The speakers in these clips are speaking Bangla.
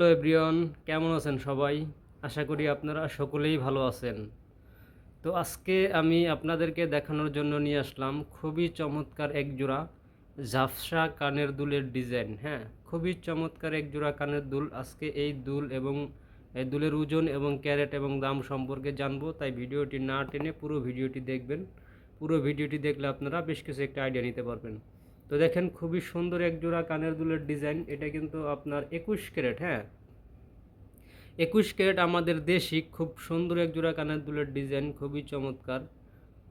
হ্যালো এভরিওয়ান, কেমন আছেন সবাই? আশা করি আপনারা সকলেই ভালো আছেন। তো আজকে আমি আপনাদেরকে দেখানোর জন্য নিয়ে আসলাম খুবই চমৎকার এক জোড়া ঝাপসা কানের দুলের ডিজাইন হ্যাঁ? খুবই চমৎকার এক জোড়া কানের দুল। আজকে এই দুল এবং এই দুলের ওজন এবং ক্যারেট এবং দাম সম্পর্কে জানব, তাই ভিডিওটি না টেনে পুরো ভিডিওটি দেখবেন। পুরো ভিডিওটি দেখলে আপনারা বেশ কিছু একটা আইডিয়া নিতে পারবেন। তো দেখেন খুবই সুন্দর এক জোড়া কানের দুলের ডিজাইন, এটা কিন্তু আপনার একুশ ক্যারেট হ্যাঁ? একুশ ক্যারেট আমাদের দেশি, খুব সুন্দর এক জোড়া কানের দুলের ডিজাইন, খুবই চমৎকার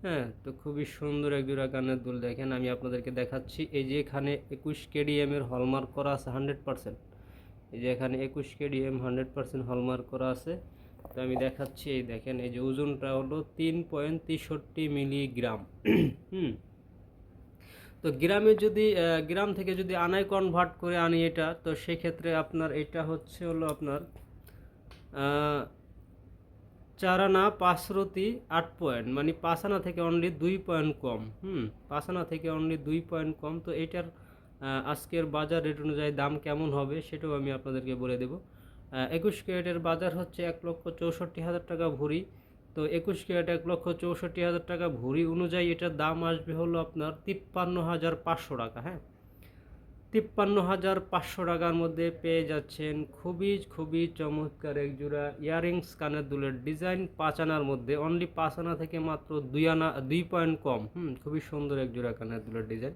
হ্যাঁ? তো খুবই সুন্দর এক জোড়া কানের দুল দেখেন, আমি আপনাদেরকে দেখাচ্ছি, এই যে এখানে একুশ কেডিএম এর হলমার্ক করা আছে হান্ড্রেড পার্সেন্ট এই যে এখানে একুশ কেডিএম হান্ড্রেড পার্সেন্ট হলমার্ক করা আছে, তো আমি দেখাচ্ছি, এই দেখেন, এই যে ওজনটা হলো তিন পয়েন্ট তেষট্টি মিলিগ্রাম, হুম? তো গ্রামে যদি গ্রাম থেকে যদি আনায় কনভার্ট করে আনি এটা তো সেক্ষেত্রে আপনার এটা হচ্ছে হলো আপনার আহ, চার আনা পাঁচরতি আট পয়েন্ট মানে পাঁচ আনা থেকে অনলি দুই পয়েন্ট কম হুম পাঁচ আনা থেকে অনলি দুই পয়েন্ট কম তো এটার আজকের বাজার রেট অনুযায়ী দাম কেমন হবে সেটাও আমি আপনাদেরকে বলে দেবো। একুশ ক্যারেটের বাজার হচ্ছে এক লক্ষ চৌষট্টি হাজার টাকা ভরি তো একুশ ক্যারেট এক লক্ষ চৌষট্টি হাজার টাকা। ভরি অনুযায়ী এটার দাম আসবে হলো আপনার তিপ্পান্ন হাজার পাঁচশো টাকা হ্যাঁ? তিপ্পান্ন হাজার পাঁচশো টাকার মধ্যে পেয়ে যাচ্ছেন খুবই খুবই চমৎকার এক জোড়া ইয়ারিংস কানের দুলের ডিজাইন। পাঁচ আনার মধ্যে অনলি পাঁচ আনা থেকে মাত্র দুই আনা, দুই পয়েন্ট কম। হুম, খুবই সুন্দর এক জোড়া কানের দুলের ডিজাইন।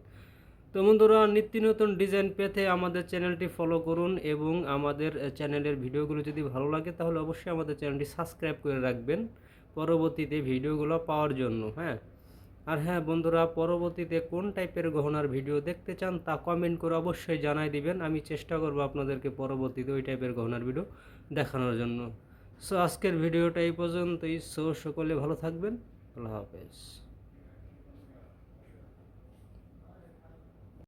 তো বন্ধুরা, নিত্য নতুন ডিজাইন পেতে আমাদের চ্যানেলটি ফলো করুন এবং আমাদের চ্যানেলের ভিডিওগুলো যদি ভালো লাগে, তাহলে অবশ্যই আমাদের চ্যানেলটি সাবস্ক্রাইব করে রাখবেন। পরবর্তীতে ভিডিওগুলো পাওয়ার জন্য হ্যাঁ? আর হ্যাঁ বন্ধুরা, পরবর্তীতে কোন টাইপের গহনার ভিডিও দেখতে চান তা কমেন্ট করে অবশ্যই জানাই দিবেন। আমি চেষ্টা করব আপনাদেরকে পরবর্তীতে ওই টাইপের গহনার ভিডিও দেখানোর জন্য। সো আজকের ভিডিওটা এই পর্যন্তই। সো সকলে ভালো থাকবেন। আল্লাহ হাফেজ।